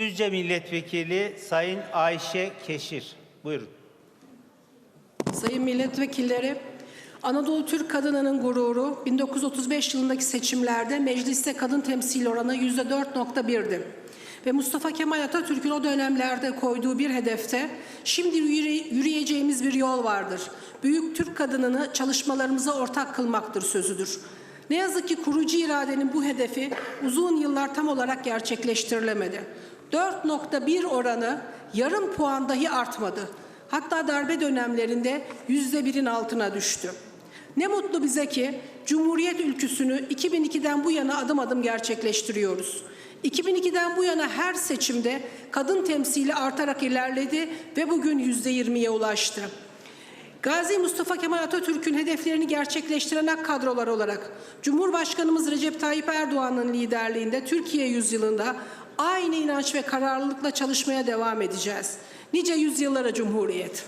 Düzce Milletvekili Sayın Ayşe Keşir. Buyurun. Sayın milletvekilleri, Anadolu Türk kadınının gururu 1935 yılındaki seçimlerde mecliste kadın temsil oranı %4.1'di. Ve Mustafa Kemal Atatürk'ün o dönemlerde koyduğu bir hedefte şimdi yürü- yürüyeceğimiz bir yol vardır. Büyük Türk kadınını çalışmalarımıza ortak kılmaktır sözüdür. Ne yazık ki kurucu iradenin bu hedefi uzun yıllar tam olarak gerçekleştirilemedi. 4.1 oranı yarım puan dahi artmadı. Hatta darbe dönemlerinde yüzde birin altına düştü. Ne mutlu bize ki Cumhuriyet ülküsünü 2002'den bu yana adım adım gerçekleştiriyoruz. 2002'den bu yana her seçimde kadın temsili artarak ilerledi ve bugün yüzde yirmiye ulaştı. Gazi Mustafa Kemal Atatürk'ün hedeflerini gerçekleştiren ak kadrolar olarak Cumhurbaşkanımız Recep Tayyip Erdoğan'ın liderliğinde Türkiye yüzyılında aynı inanç ve kararlılıkla çalışmaya devam edeceğiz. Nice yüzyıllara Cumhuriyet.